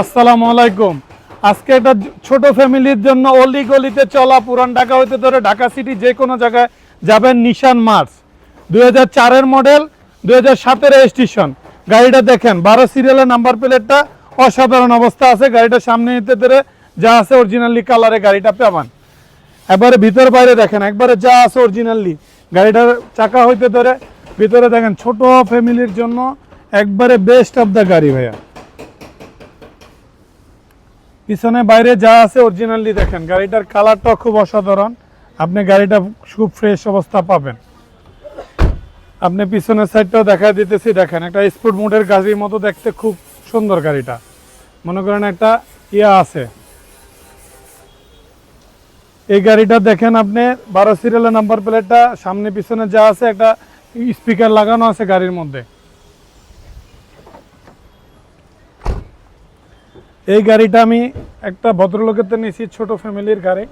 আসসালামু আলাইকুম। আজকে একটা ছোট ফ্যামিলির জন্য অলি গলিতে চলা পুরান ঢাকা হইতে ধরে ঢাকা সিটি যে কোনো জায়গায় যাবেন নিশান মার্স দুই হাজার মডেল, দুই হাজার সাতের রেজিস্ট্রেশন গাড়িটা দেখেন, বারো সিরিয়ালের নাম্বার প্লেটটা অসাধারণ অবস্থা আছে। গাড়িটা সামনে নিতে ধরে যা আছে অরিজিনালি কালারে গাড়িটা পাবেন। একবারে ভিতর বাইরে দেখেন, একবারে যা আছে অরিজিনালি গাড়িটার চাকা হইতে ধরে ভিতরে দেখেন, ছোট ফ্যামিলির জন্য একবারে বেস্ট অফ দ্য গাড়ি ভাইয়া। পিছনে বাইরে যা আছে অরিজিনালি দেখেন, গাড়িটার কালারটা খুব অসাধারণ। আপনি গাড়িটা খুব ফ্রেশ অবস্থা পাবেন। আপনি পিছনের সাইডটাও দেখা দিতেছি, দেখেন, একটা স্পোর্ট মোডের গাড়ির মতো দেখতে খুব সুন্দর গাড়িটা। মনে করেন একটা ইয়া আছে। এই গাড়িটা দেখেন আপনি, বারো সিরিয়ালের নাম্বার প্লেটটা সামনে পিছনে যা আছে, একটা স্পিকার লাগানো আছে গাড়ির মধ্যে। এই গাড়িটা আমি একটা ভদ্রলোকের নিয়েছি ছোট ফ্যামিলির গাড়ি।